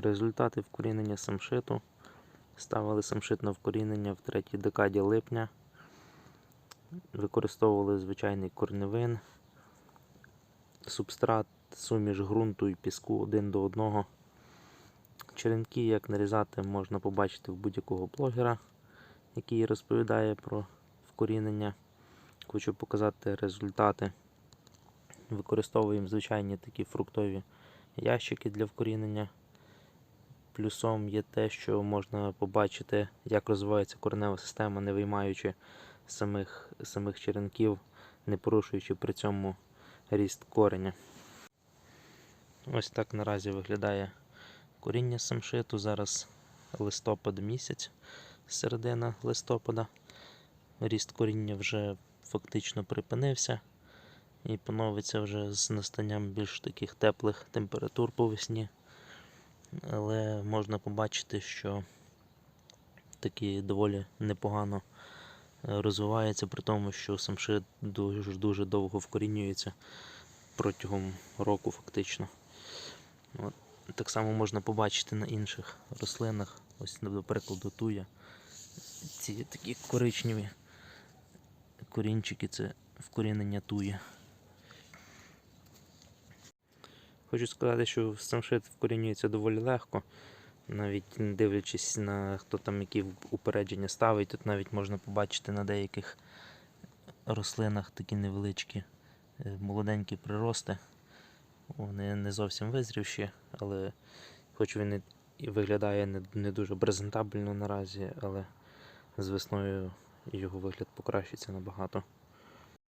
Результати вкорінення самшиту. Ставили самшит на вкорінення в третій декаді липня. Використовували звичайний корневин, субстрат, суміш ґрунту і піску один до одного. Черенки, як нарізати, можна побачити в будь-якого блогера, який розповідає про вкорінення. Хочу показати результати. Використовуємо звичайні такі фруктові ящики для вкорінення. Плюсом є те, що можна побачити, як розвивається коренева система, не виймаючи самих, самих черенків, не порушуючи при цьому ріст кореня. Ось так наразі виглядає коріння самшиту. Зараз листопад місяць, середина листопада. Ріст коріння вже фактично припинився і поновиться вже з настанням більш таких теплих температур по весні. Але можна побачити, що таки доволі непогано е, розвивається, при тому, що самшит дуже дуже довго вкорінюється протягом року, фактично. От. Так само можна побачити на інших рослинах. Ось, до прикладу, туя. Ці такі коричневі корінчики це вкорінення туї. Хочу сказати, що самшит вкорінюється доволі легко, навіть не дивлячись на хто там які упередження ставить. Тут навіть можна побачити на деяких рослинах такі невеличкі е, молоденькі прирости. Вони не зовсім визрівші, але хоч він і- виглядає не дуже презентабельно наразі, але з весною його вигляд покращиться набагато.